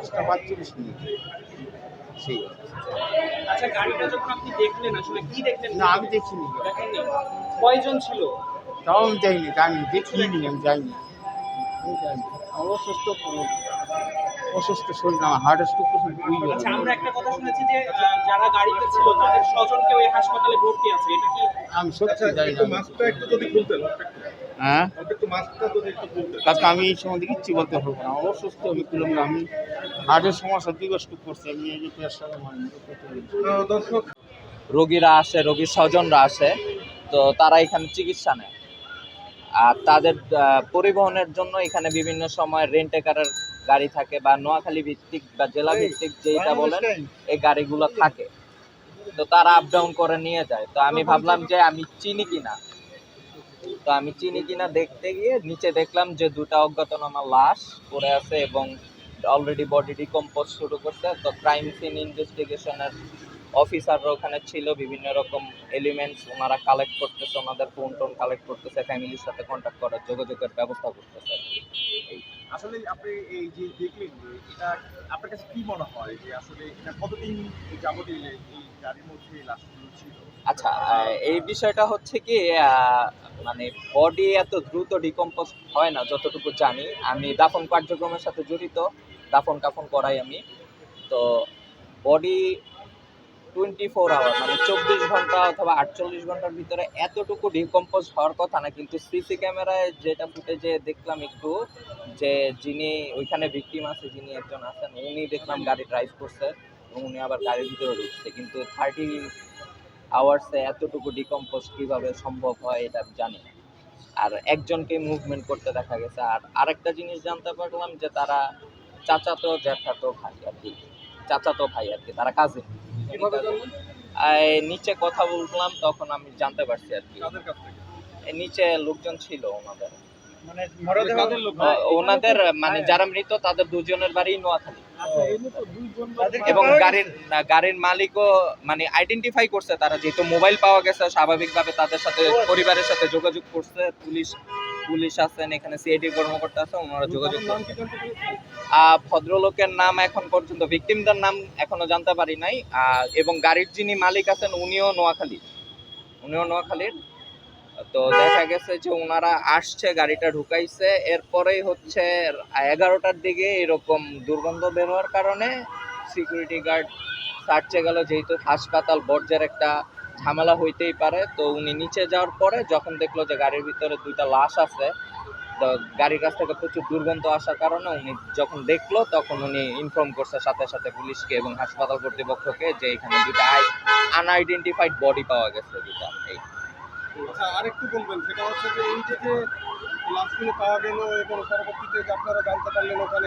পাঁচটা পাঁচচল্লিশ মিনিট। সেই আচ্ছা গাড়িটা যখন আপনি দেখলেন আসলে কি দেখলেন? না আমি দেখিনি। কয়জন ছিল? তাও আমি যাইনি আমি দেখিনি আমি যাইনি আমি জানি আমার অসুস্থ অসুস্থ শরীর আমার হার্ট স্ট্রোক আচ্ছা আমরা একটা কথা শুনেছি যে যারা গাড়িতে ছিল তাদের স্বজনকে ওই হাসপাতালে ভর্তি আছে এটা কি আমি সত্যি জানি না। মাস্কটা একটু যদি খুলতেন হ্যাঁ একটু। মাস্কটা যদি একটু খুলতেন আমি এই সম্বন্ধে কিচ্ছু বলতে পারব না। অসুস্থ আমি করলাম না আমি হার্টের সমস্যা দুই কষ্ট করছি আমি এই যে দর্শক রোগীরা আসে রোগীর স্বজনরা আসে তো তারা এখানে চিকিৎসা নেয়। আর তাদের পরিবহনের জন্য এখানে বিভিন্ন সময় রেন্টেকারের গাড়ি থাকে বা নোয়াখালী ভিত্তিক বা জেলা ভিত্তিক যেটা বলেন এই গাড়িগুলো থাকে। তো তারা আপ ডাউন করে নিয়ে যায়। তো আমি ভাবলাম যে আমি চিনি কিনা। তো আমি চিনি কিনা দেখতে গিয়ে নিচে দেখলাম যে দুটা অজ্ঞাতনামা লাশ পড়ে আছে এবং অলরেডি বডি ডিকম্পোজ শুরু করছে। তো ক্রাইম সিন ইনভেস্টিগেশনের অফিসাররা ওখানে ছিল। বিভিন্ন রকম এলিমেন্টস ওনারা কালেক্ট করতেছে ওনাদের ফোন টোন কালেক্ট করতেছে ফ্যামিলির সাথে কন্ট্যাক্ট করার যোগাযোগের ব্যবস্থা করতেছে। আসলে আপনি এই যে দেখলেন এটা আপনার কাছে কি মনে হয় যে আসলে এটা কতদিন যাবত এই গাড়ির মধ্যে লাশগুলো ছিল? আচ্ছা এই বিষয়টা হচ্ছে কি মানে বডি এত দ্রুত ডিকম্পোজ হয় না, যতটুকু জানি। আমি দাফন কার্যক্রমের সাথে জড়িত দাফন কাফন করাই আমি। তো বডি টোয়েন্টি ফোর আওয়ার মানে চব্বিশ ঘণ্টা অথবা আটচল্লিশ ঘণ্টার ভিতরে এতটুকু ডিকম্পোজ হওয়ার কথা না, কিন্তু সিসি ক্যামেরায় যেটা ফুটেজে দেখলাম একটু, যে যিনি ওইখানে ভিকটিম আছে, যিনি একজন আছেন, উনি দেখলাম গাড়ি ড্রাইভ করছে এবং উনি আবার গাড়ির ভিতরে ঢুকছে। কিন্তু থার্টি আওয়ার্সে এতটুকু ডিকম্পোজ কীভাবে সম্ভব হয় এটা জানি না। আর একজনকে মুভমেন্ট করতে দেখা গেছে। আর আরেকটা জিনিস জানতে পারলাম যে তারা চাচাতো জ্যাঠাতো ভাই আর কি, চাচাতো ভাই আর কি, তারা জানলেন নিচে কথা বললাম তখন আমি জানতে পারছি আর কি। কাদের কাছ থেকে? এই নিচে লোকজন ছিল ওনাদের। মানে কাদের ওনাদের মানে যারা মৃত তাদের দুজনের বাড়ি নোয়াখালী। আচ্ছা এই মতো দুইজন এবং গাড়ির গাড়ির মালিকও মানে আইডেন্টিফাই করছে তারা যেহেতু মোবাইল পাওয়া গেছে স্বাভাবিকভাবে তাদের সাথে পরিবারের সাথে যোগাযোগ করছে পুলিশ পুলিশ আছেন এখানে সিআইডি কর্মকর্তা আছে ওনারা যোগাযোগ? আহ, ভদ্রলোকের নাম এখন পর্যন্ত ভিকটিমদের নাম এখনও জানতে পারি নাই। এবং গাড়ির যিনি মালিক আছেন উনিও নোয়াখালী। উনিও নোয়াখালীর। তো দেখা গেছে যে ওনারা আসছে গাড়িটা ঢুকাইছে এরপরেই হচ্ছে এগারোটার দিকে এরকম দুর্গন্ধ বের হওয়ার কারণে সিকিউরিটি গার্ড সার্চে গেল যেহেতু হাসপাতাল বর্জ্যের একটা ঝামেলা হইতেই পারে। তো উনি নিচে যাওয়ার পরে যখন দেখল যে গাড়ির ভিতরে দুইটা লাশ আছে, তো গাড়ির কাছ থেকে প্রচুর দুর্গন্ধ আসার কারণে উনি যখন দেখল তখন উনি ইনফর্ম করছে সাথে সাথে পুলিশকে এবং হাসপাতাল কর্তৃপক্ষকে যে এখানে দুটা আনআইডেন্টিফাইড বডি পাওয়া গেছে দুটা এই। আচ্ছা আরেকটু বলবেন, সেটা হচ্ছে যে এই যে লাশগুলো পাওয়া গেল এবং পরবর্তীতে আপনারা জানতে পারলেন ওখানে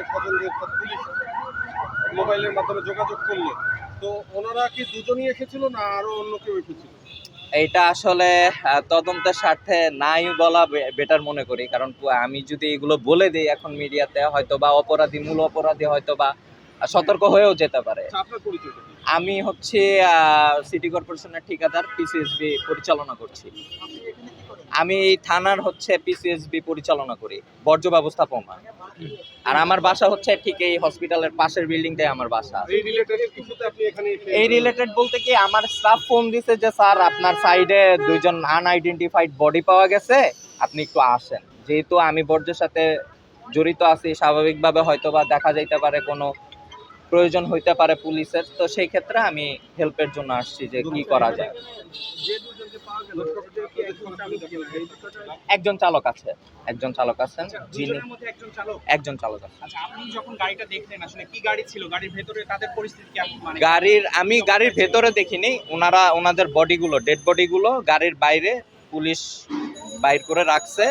মোবাইলের মাধ্যমে যোগাযোগ করল তো ওনারা কি দুজনই এসেছিল না আরও অন্য কেউ এসেছিল? এইটা আসলে তদন্তের স্বার্থে নাই বলা বেটার মনে করি কারণ আমি যদি এগুলো বলে দিই এখন মিডিয়াতে হয়তো বা অপরাধী মূল অপরাধী হয়তো বা সতর্ক হয়েও যেতে পারে। আচ্ছা আমি হচ্ছে সিটি কর্পোরেশনের ঠিকাদার পিসিএসবি পরিচালনা করছি। আমি থানার হচ্ছে পিসিএসবি পরিচালনা করি বর্জ্য ব্যবস্থাপনা। আর আমার বাসা হচ্ছে ঠিক এই হসপিটালের পাশের বিল্ডিংটাই আমার বাসা এই রিলেটেড বলতে কি আমার স্টাফ ফোন দিছে যে স্যার আপনার সাইডে দুইজন আনআইডেন্টিফাইড বডি পাওয়া গেছে আপনি একটু আসেন। যেহেতু আমি বর্জ্যের সাথে জড়িত আছি স্বাভাবিকভাবে হয়তো বা দেখা যাইতে পারে কোনো প্রয়োজন হইতে পারে পুলিশের তো সেই ক্ষেত্রে আমি হেল্পের জন্য আসছি যে কি করা যায়। একজন চালক আছে একজন চালক আছেন যিনি একজন চালক। আছে। আচ্ছা আপনি যখন গাড়িটা দেখলেন আসলে কি গাড়ি ছিল? গাড়ির ভেতরে তাদের পরিস্থিতি কেমন? মানে গাড়ির আমি গাড়ির ভেতরে দেখিনি ওনারা ওনাদের বডিগুলো ডেড বডিগুলো গাড়ির বাইরে পুলিশ বাইর করে রাখছে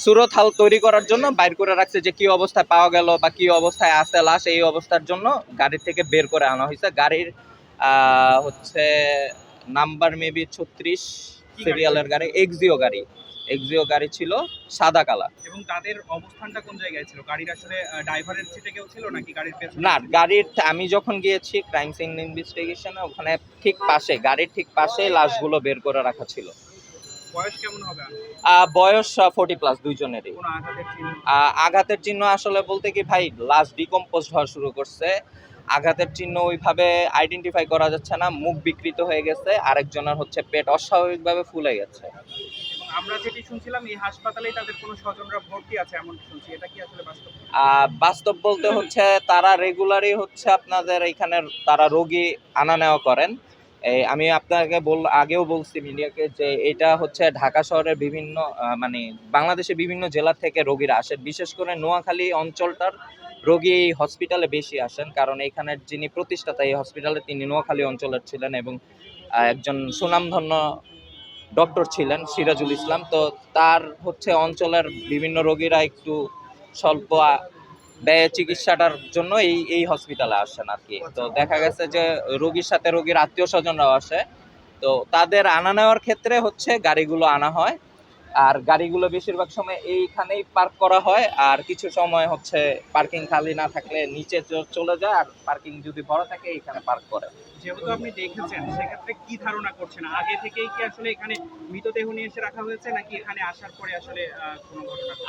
সুরত হাল তৈরি করার জন্য বাইর করে রাখছে যে কি অবস্থায় পাওয়া গেল বা কি অবস্থায় আছে লাশ এই অবস্থার জন্য গাড়ি থেকে বের করে আনা হয়েছে। গাড়ির হচ্ছে নাম্বার মেবি ছত্রিশ সিরিয়ালের গাড়ি এক্সিও গাড়ি। এক্সিও গাড়ি ছিল সাদা কালার। এবং তাদের অবস্থানটা কোন জায়গায় ছিল? গাড়ির আসলে ড্রাইভারের সিটে কেউ ছিল নাকি গাড়ির পেছনে না গাড়ির আমি যখন গিয়েছি ক্রাইম সিন ইনভেস্টিগেশনে ওখানে ঠিক পাশে গাড়ির ঠিক পাশে লাশগুলো বের করে রাখা ছিল। বয়স কেমন হবে? বয়স ফোর্টি প্লাস দুইজনেরই। আঘাতের চিহ্ন? আসলে বলতে কি ভাই লাস্ট ডিকম্পোজ হওয়া শুরু করছে। আঘাতের চিহ্ন ওইভাবে আইডেন্টিফাই করা যাচ্ছে না মুখ বিকৃত হয়ে গেছে আরেকজনের হচ্ছে পেট অস্বাভাবিকভাবে ফুলে গেছে। এবং আমরা যেটি শুনছিলাম এই হাসপাতালেই তাদের কোনো স্বজনরা ভর্তি আছে এমন শুনছি? এটা কি আসলে বাস্তব? বাস্তব বলতে হচ্ছে তারা রেগুলারই হচ্ছে আপনাদের এখানে তারা রোগী আনা নেওয়া করেন। আমি আপনাকে বল, আগেও বলছি মিডিয়াকে যে এটা হচ্ছে ঢাকা শহরের বিভিন্ন মানে বাংলাদেশের বিভিন্ন জেলা থেকে রোগীরা আসেন বিশেষ করে নোয়াখালী অঞ্চলটার রোগী এই হসপিটালে বেশি আসেন। কারণ এখানের যিনি প্রতিষ্ঠাতা এই হসপিটালে তিনি নোয়াখালী অঞ্চলের ছিলেন এবং একজন সুনামধন্য ডক্টর ছিলেন সিরাজুল ইসলাম। তো তার হচ্ছে অঞ্চলের বিভিন্ন রোগীরা একটু স্বল্প ব্যয়ে চিকিৎসাটার জন্য এই এই হসপিটালে আসেন আর কি তো দেখা গেছে যে রোগীর সাথে রোগীর আত্মীয় স্বজনরাও আসে। তো তাদের আনা নেওয়ার ক্ষেত্রে হচ্ছে গাড়িগুলো আনা হয়। আর গাড়িগুলো বেশিরভাগ সময় এইখানেই পার্ক করা হয়। আর কিছু সময় হচ্ছে পার্কিং খালি না থাকলে নিচে চলে যায়। আর পার্কিং যদি ভরা থাকে এইখানে পার্ক করে। যেহেতু আপনি দেখেছেন সেক্ষেত্রে কি ধারণা করছেন? আগে থেকেই কি আসলে এখানে মৃতদেহ নিয়ে এসে রাখা হয়েছে নাকি এখানে আসার পরে আসলে?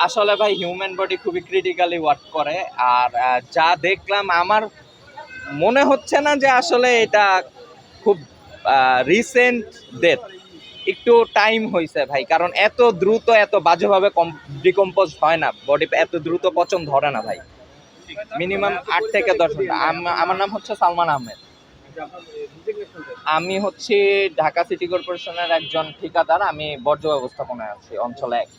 আসলে ভাই হিউম্যান বডি খুবই ক্রিটিক্যালি ওয়ার্ক করে। আর যা দেখলাম আমার মনে হচ্ছে না যে আসলে এটা খুব রিসেন্ট ডেথ একটু টাইম হয়েছে ভাই, কারণ এত দ্রুত, এত বাজেভাবে ডিকম্পোজ হয় না বডি এত দ্রুত পচন ধরে না ভাই। মিনিমাম আট থেকে দশ আমার নাম হচ্ছে সালমান আহমেদ। আমি হচ্ছে ঢাকা সিটি কর্পোরেশনের একজন ঠিকাদার, আমি বর্জ্য ব্যবস্থাপনায় আছি, অঞ্চল এক।